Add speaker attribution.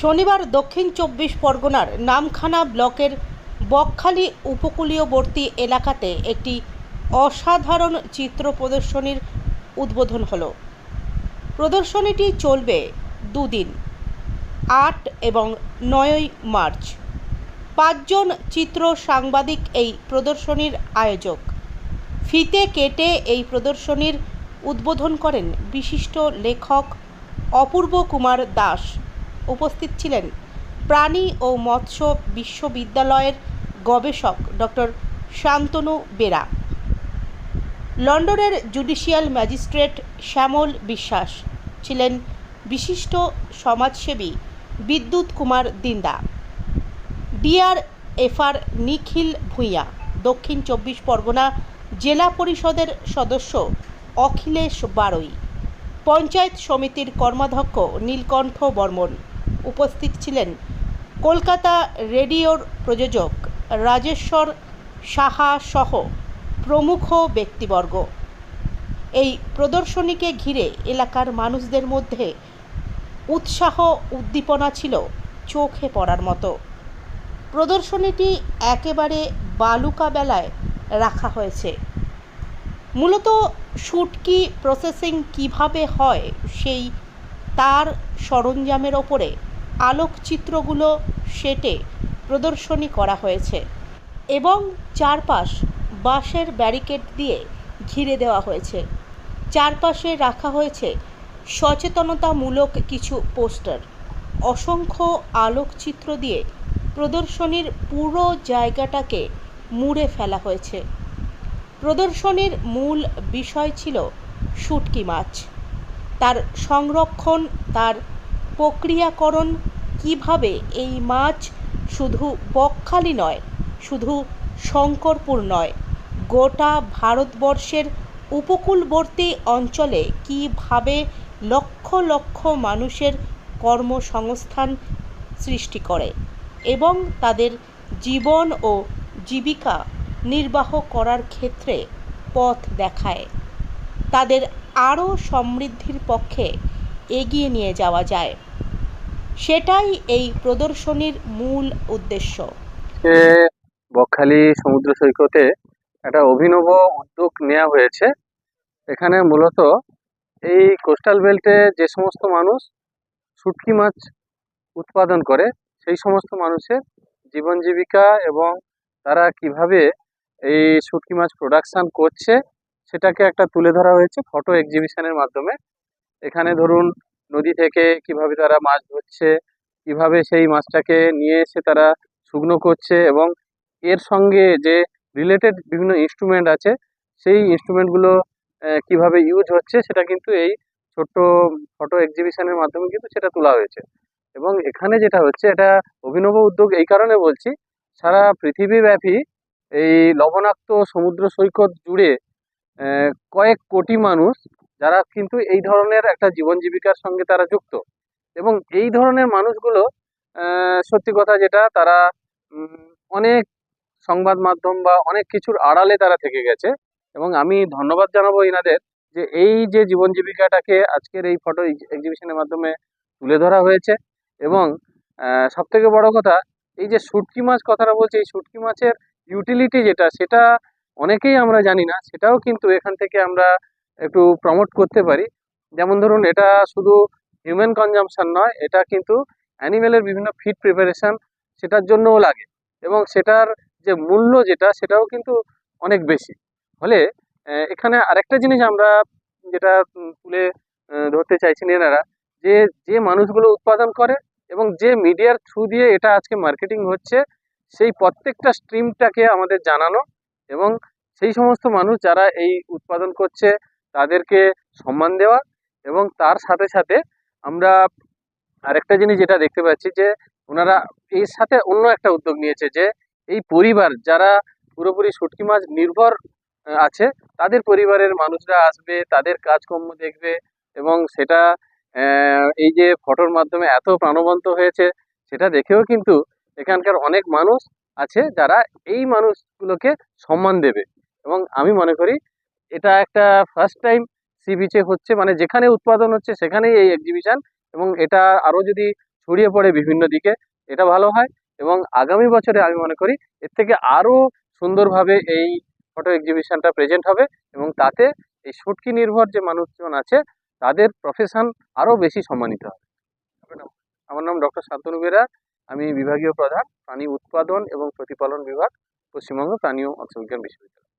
Speaker 1: শনিবার দক্ষিণ চব্বিশ পরগনার নামখানা ব্লকের বকখালি উপকূলীয়বর্তী এলাকাতে একটি অসাধারণ চিত্র প্রদর্শনীর উদ্বোধন হলো। প্রদর্শনীটি চলবে দুদিন, আট এবং নয়ই মার্চ। পাঁচজন চিত্র সাংবাদিক এই প্রদর্শনীর আয়োজক। ফিতে কেটে এই প্রদর্শনীর উদ্বোধন করেন বিশিষ্ট লেখক অপূর্ব কুমার দাস। উপস্থিত ছিলেন প্রাণী ও মৎস্য বিশ্ববিদ্যালয়ের গবেষক ডক্টর শান্তনু বেরা। লন্ডনের জুডিশিয়াল ম্যাজিস্ট্রেট শ্যামল বিশ্বাস ছিলেন বিশিষ্ট সমাজসেবী বিদ্যুৎ কুমার দিন্দা। ডিআর এফআর নিখিল ভূঁইয়া, দক্ষিণ চব্বিশ পরগনা জেলা পরিষদের সদস্য অখিলেশ বারৈ পঞ্চায়েত সমিতির কর্মাধ্যক্ষ নীলকণ্ঠ বর্মন উপস্থিত ছিলেন কলকাতা রেডিওর প্রযোজক রাজেশ্বর সাহা সহ প্রমুখ ব্যক্তিবর্গ। এই প্রদর্শনীকে ঘিরে এলাকার মানুষদের মধ্যে উৎসাহ, উদ্দীপনা ছিল চোখে পড়ার মতো। প্রদর্শনীটি একেবারে বালুকা বেলায় রাখা হয়েছে। মূলত শুটকি প্রসেসিং কীভাবে হয় সেই তার সরঞ্জামের ওপরে আলোকচিত্রগুলো সেটে প্রদর্শনী করা হয়েছে এবং চারপাশ বাঁশের ব্যারিকেড দিয়ে ঘিরে দেওয়া হয়েছে। চারপাশে রাখা হয়েছে সচেতনতামূলক কিছু পোস্টার, অসংখ্য আলোকচিত্র দিয়ে প্রদর্শনীর পুরো জায়গাটাকে মুড়ে ফেলা হয়েছে। প্রদর্শনীর মূল বিষয় ছিল শুটকি মাছ। তার সংরক্ষণ, তার প্রক্রিয়াকরণ কীভাবে এই মাছ শুধু বকখালি নয়, শুধু শঙ্করপুর নয়, গোটা ভারতবর্ষের উপকূলবর্তী অঞ্চলে কীভাবে লক্ষ লক্ষ মানুষের কর্মসংস্থান সৃষ্টি করে এবং তাদের জীবন ও জীবিকা নির্বাহ করার ক্ষেত্রে পথ দেখায়। তাদের আরও সমৃদ্ধির পক্ষে এগিয়ে নিয়ে যাওয়া যায়। সেটাই এই প্রদর্শনীর মূল উদ্দেশ্য।
Speaker 2: বকখালি সমুদ্র সৈকতে একটা অভিনব উদ্যোগ নেওয়া হয়েছে। এখানে মূলত এই কোস্টাল বেল্টে যে সমস্ত মানুষ শুটকি মাছ উৎপাদন করে, সেই সমস্ত মানুষের জীবন জীবিকা এবং তারা কীভাবে এই শুটকি মাছ প্রোডাকশান করছে, সেটাকে একটা তুলে ধরা হয়েছে ফটো এক্সিবিশনের মাধ্যমে। এখানে ধরুন নদী থেকে কীভাবে তারা মাছ ধরছে, কীভাবে সেই মাছটাকে নিয়ে এসে তারা শুকনো করছে এবং এর সঙ্গে যে রিলেটেড বিভিন্ন ইনস্ট্রুমেন্ট আছে, সেই ইনস্ট্রুমেন্টগুলো কীভাবে ইউজ হচ্ছে সেটা কিন্তু এই ছোট্ট ফটো এক্সিবিশনের মাধ্যমে কিন্তু সেটা তোলা হয়েছে। এবং এখানে যেটা হচ্ছে, এটা অভিনব উদ্যোগ এই কারণে বলছি, সারা পৃথিবীব্যাপী এই লবণাক্ত সমুদ্র সৈকত জুড়ে কয়েক কোটি মানুষ যারা কিন্তু এই ধরনের একটা জীবন জীবিকার সঙ্গে তারা যুক্ত। এবং এই ধরনের মানুষগুলো সত্যি কথা যেটা, তারা অনেক সংবাদ মাধ্যম বা অনেক কিছুর আড়ালে তারা থেকে গেছে। এবং আমি ধন্যবাদ জানাব ইনাদের যে এই যে জীবন জীবিকাটাকে আজকের এই ফটো এক্সিবিশনের মাধ্যমে তুলে ধরা হয়েছে। এবং সব থেকে বড় কথা, এই যে শুটকি মাছ কথাটা বলছে, এই শুটকি মাছের ইউটিলিটি যেটা, সেটা অনেকেই আমরা জানি না। সেটাও কিন্তু এখান থেকে আমরা একটু প্রমোট করতে পারি। যেমন ধরুন, এটা শুধু হিউম্যান কনজামশান নয়, এটা কিন্তু অ্যানিমেলের বিভিন্ন ফিড প্রিপারেশন সেটার জন্যও লাগে। এবং সেটার যে মূল্য যেটা, সেটাও কিন্তু অনেক বেশি। ফলে এখানে আরেকটা জিনিস আমরা যেটা তুলে ধরতে চাইছেন এনারা যে যে মানুষগুলো উৎপাদন করে এবং যে মিডিয়ার থ্রু দিয়ে এটা আজকে মার্কেটিং হচ্ছে, সেই প্রত্যেকটা স্ট্রিমটাকে আমাদের জানানো এবং সেই সমস্ত মানুষ যারা এই উৎপাদন করছে তাদেরকে সম্মান দেওয়া এবং তার সাথে সাথে আমরা আরেকটা জিনিস যেটা দেখতে পাচ্ছি যে ওনারা এর সাথে অন্য একটা উদ্যোগ নিয়েছে যে এই পরিবার যারা পুরোপুরি শুটকি মাছ নির্ভর আছে, তাদের পরিবারের মানুষরা আসবে, তাদের কাজকর্ম দেখবে এবং সেটা এই যে ফটোর মাধ্যমে এত প্রাণবন্ত হয়েছে সেটা দেখেও কিন্তু এখানকার অনেক মানুষ আছে যারা এই মানুষগুলোকে সম্মান দেবে এবং আমি মনে করি এটা একটা ফার্স্ট টাইম সি বিচে হচ্ছে মানে যেখানে উৎপাদন হচ্ছে সেখানেই এই এক্সিবিশন এবং এটা আরও যদি ছড়িয়ে পড়ে বিভিন্ন দিকে, এটা ভালো হয় এবং আগামী বছরে আমি মনে করি এর থেকে আরও সুন্দরভাবে এই ফটো এক্সিবিশনটা প্রেজেন্ট হবে এবং তাতে এই শুটকি নির্ভর যে মানুষজন আছে, তাদের প্রফেশন আরও বেশি সম্মানিত হবে। আমার নাম ডক্টর শান্তনু বেরা, আমি বিভাগীয় প্রধান, প্রাণী উৎপাদন এবং প্রতিপালন বিভাগ, পশ্চিমবঙ্গ প্রাণী ও মৎস্য বিজ্ঞান বিশ্ববিদ্যালয়।